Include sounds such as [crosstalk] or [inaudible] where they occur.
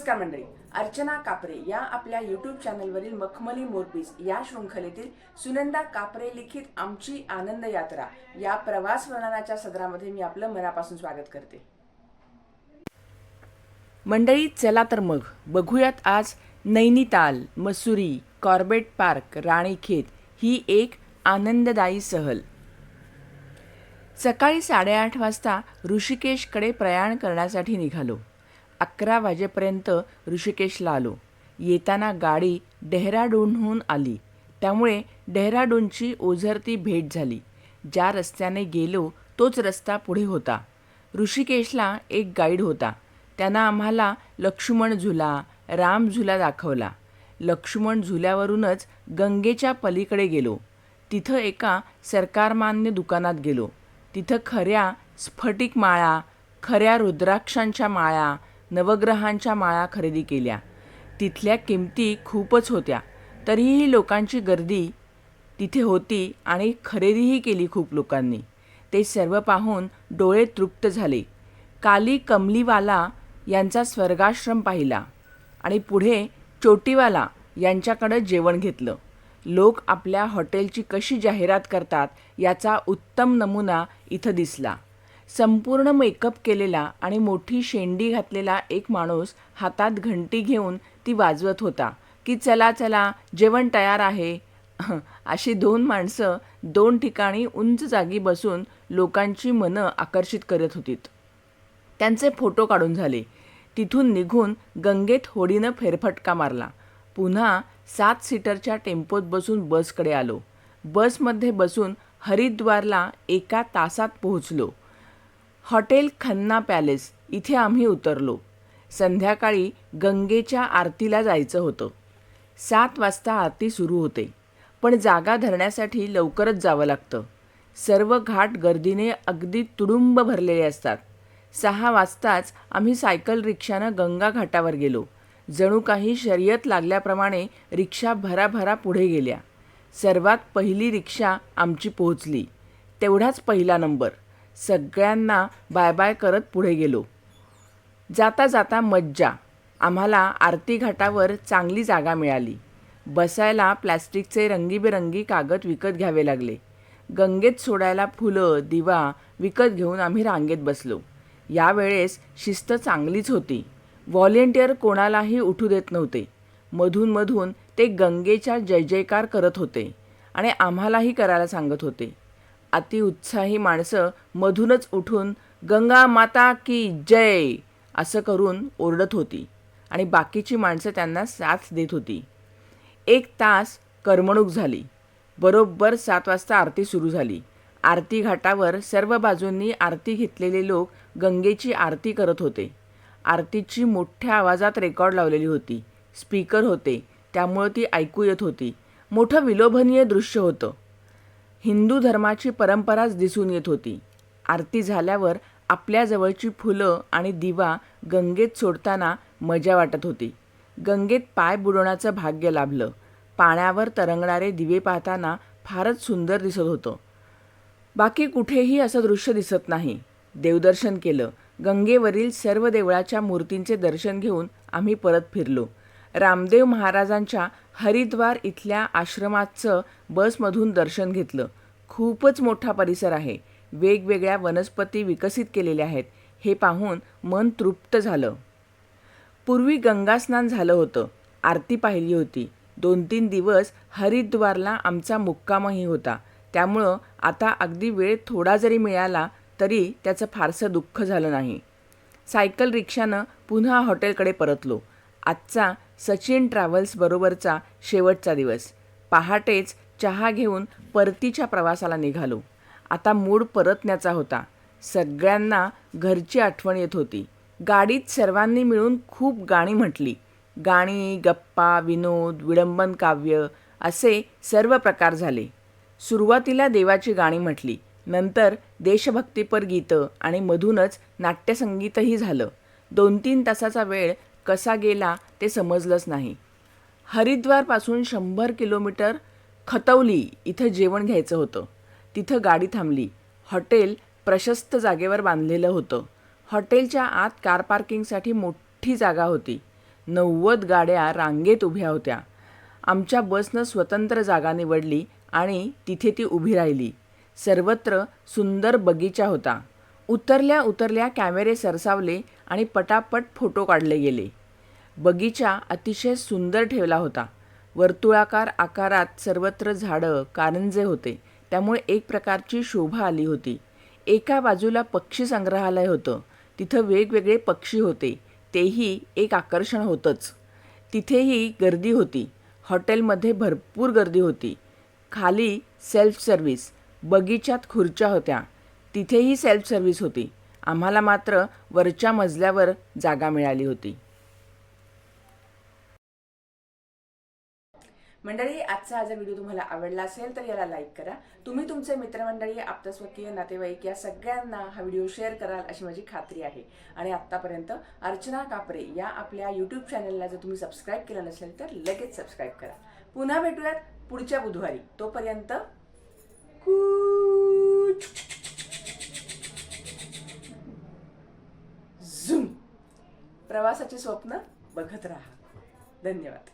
नमस्कार मंडळी. अर्चना कापरे या आपल्या यूट्यूब चॅनलवरील मखमली मोरपीस या शृंखलेतील सुनंदा कापरे लिखित आमची आनंद यात्रा या प्रवास वर्णनाच्या सदरामध्ये मी आपलं मनापासून स्वागत करते. मंडळी चला तर मग. बघूयात आज नैनिताल मसुरी कॉर्बेट पार्क राणीखेत ही एक आनंददायी सहल. सकाळी साडेआठ वाजता ऋषिकेशकडे प्रयाण करण्यासाठी निघालो. अकरा वाजेपर्यंत ऋषिकेशला आलो. येताना गाडी डेहराडूनहून आली. त्यामुळे डेहराडूनची ओझरती भेट झाली. ज्या रस्त्याने गेलो तोच रस्ता पुढे होता. ऋषिकेशला एक गाईड होता. त्यानं आम्हाला लक्ष्मण झुला राम झुला दाखवला. लक्ष्मण झुल्यावरूनच गंगेच्या पलीकडे गेलो. तिथं एका सरकारमान्य दुकानात गेलो. तिथं खऱ्या स्फटिक माळा खऱ्या रुद्राक्षांच्या माळा नवग्रहांच्या माळा खरेदी केल्या. तिथल्या किमती खूपच होत्या. तरीही लोकांची गर्दी तिथे होती आणि खरेदीही केली खूप लोकांनी. ते सर्व पाहून डोळे तृप्त झाले. काली कमलीवाला यांचा स्वर्गाश्रम पाहिला आणि पुढे चोटीवाला यांच्याकडं जेवण घेतलं. लोक आपल्या हॉटेलची कशी जाहिरात करतात याचा उत्तम नमुना इथं दिसला. संपूर्ण मेकअप केलेला आणि मोठी शेंडी घातलेला एक माणूस हातात घंटी घेऊन ती वाजवत होता की चला चला जेवण तयार आहे. [laughs] अशी दोन माणसं दोन ठिकाणी उंच जागी बसून लोकांची मनं आकर्षित करत होतीत. त्यांचे फोटो काढून झाले. तिथून निघून गंगेत होडीनं फेरफटका मारला. पुन्हा सात सीटरच्या टेम्पोत बसून बसकडे आलो. बसमध्ये बसून हरिद्वारला एका तासात पोहोचलो. हॉटेल खन्ना पॅलेस इथे आम्ही उतरलो. संध्याकाळी गंगेच्या आरतीला जायचं होतं. सात वाजता आरती सुरू होते. पण जागा धरण्यासाठी लवकरच जावं लागतं. सर्व घाट गर्दीने अगदी तुडुंब भरलेले असतात. सहा वाजताच आम्ही सायकल रिक्षानं गंगा घाटावर गेलो. जणू काही शर्यत लागल्याप्रमाणे रिक्षा भराभरा पुढे गेल्या. सर्वात पहिली रिक्षा आमची पोहोचली. तेवढाच पहिला नंबर. सगळ्यांना बाय बाय करत पुढे गेलो. जाता जाता मज्जा. आम्हाला आरती घाटावर चांगली जागा मिळाली. बसायला प्लॅस्टिकचे रंगीबेरंगी कागद विकत घ्यावे लागले. गंगेत सोडायला फुलं दिवा विकत घेऊन आम्ही रांगेत बसलो. यावेळेस शिस्त चांगलीच होती. व्हॉलेंटियर कोणालाही उठू देत नव्हते. मधून मधून ते गंगेच्या जय जयकार करत होते आणि आम्हालाही करायला सांगत होते. अतिउत्साही माणसं मधूनच उठून गंगा माता की जय असं करून ओरडत होती आणि बाकीची माणसं त्यांना साथ देत होती. एक तास करमणूक झाली. बरोबर सात वाजता आरती सुरू झाली. आरती घाटावर सर्व बाजूंनी आरती घेतलेले लोक गंगेची आरती करत होते. आरतीची मोठ्या आवाजात रेकॉर्ड लावलेली होती. स्पीकर होते. त्यामुळं ती ऐकू येत होती. मोठं विलोभनीय दृश्य होतं. हिंदू धर्माची परंपराच दिसून येत होती. आरती झाल्यावर आपल्याजवळची फुलं आणि दिवा गंगेत सोडताना मजा वाटत होती. गंगेत पाय बुडवण्याचं भाग्य लाभलं. पाण्यावर तरंगणारे दिवे पाहताना फारच सुंदर दिसत होतं. बाकी कुठेही असं दृश्य दिसत नाही. देवदर्शन केलं. गंगेवरील सर्व देवळाच्या मूर्तींचे दर्शन घेऊन आम्ही परत फिरलो. रामदेव महाराजांच्या हरिद्वार इथल्या आश्रमाचं बसमधून दर्शन घेतलं. खूपच मोठा परिसर आहे. वेगवेगळ्या वनस्पती विकसित केलेल्या आहेत. हे पाहून मन तृप्त झालं. पूर्वी गंगास्नान झालं होतं. आरती पाहिली होती. दोन तीन दिवस हरिद्वारला आमचा मुक्कामही होता. त्यामुळं आता अगदी वेळ थोडा जरी मिळाला तरी त्याचं फारसं दुःख झालं नाही. सायकल रिक्षानं पुन्हा हॉटेलकडे परतलो. आजचा सचिन ट्रॅव्हल्स बरोबरचा शेवटचा दिवस. पहाटेच चहा घेऊन परतीच्या प्रवासाला निघालो. आता मूड परतण्याचा होता. सगळ्यांना घरची आठवण येत होती. गाडीत सर्वांनी मिळून खूप गाणी म्हटली. गाणी गप्पा विनोद विडंबन काव्य असे सर्व प्रकार झाले. सुरुवातीला देवाची गाणी म्हटली. नंतर देशभक्तीपर गीतं आणि मधूनच नाट्यसंगीतही झालं. दोन तीन तासाचा वेळ कसा गेला ते समजलंच नाही. हरिद्वारपासून शंभर किलोमीटर खतवली इथं जेवण घ्यायचं होतं. तिथं गाडी थांबली. हॉटेल प्रशस्त जागेवर बांधलेलं होतं. हॉटेलच्या आत कार पार्किंगसाठी मोठी जागा होती. नव्वद गाड्या रांगेत उभ्या होत्या. आमच्या बसनं स्वतंत्र जागा निवडली आणि तिथे ती उभी राहिली. सर्वत्र सुंदर बगीचा होता. उतरल्या उतरल्या कॅमेरे सरसावले आणि पटापट फोटो काढले गेले. बगीचा अतिशय सुंदर ठेवला होता. वर्तुळाकार आकारात सर्वत्र झाडं कारंजे होते. त्यामुळे एक प्रकारची शोभा आली होती. एका बाजूला पक्षी संग्रहालय होतं. तिथं वेगवेगळे पक्षी होते. तेही एक आकर्षण होतंच. तिथेही गर्दी होती. हॉटेलमध्ये भरपूर गर्दी होती. खाली सेल्फ सर्व्हिस बगीच्यात खुर्च्या होत्या. तिथेही सेल्फ सर्व्हिस होती. आम्हाला मात्र वरच्या मजल्यावर जागा मिळाली होती. मंडळी आजचा हा जर व्हिडिओ तुम्हाला आवडला असेल तर याला लाईक करा तुम्ही तुमचे मित्रमंडळी आप्तस्वकीय नातेवाईक या सगळ्यांना हा व्हिडिओ शेअर कराल अशी माझी खात्री आहे आणि आत्तापर्यंत अर्चना कापरे या आपल्या यूट्यूब चॅनलला जर तुम्ही सबस्क्राईब केलं नसेल तर लगेच सबस्क्राईब करा पुन्हा भेटूयात पुढच्या बुधवारी तोपर्यंत कू- प्रवासाची स्वप्न बघत राहा धन्यवाद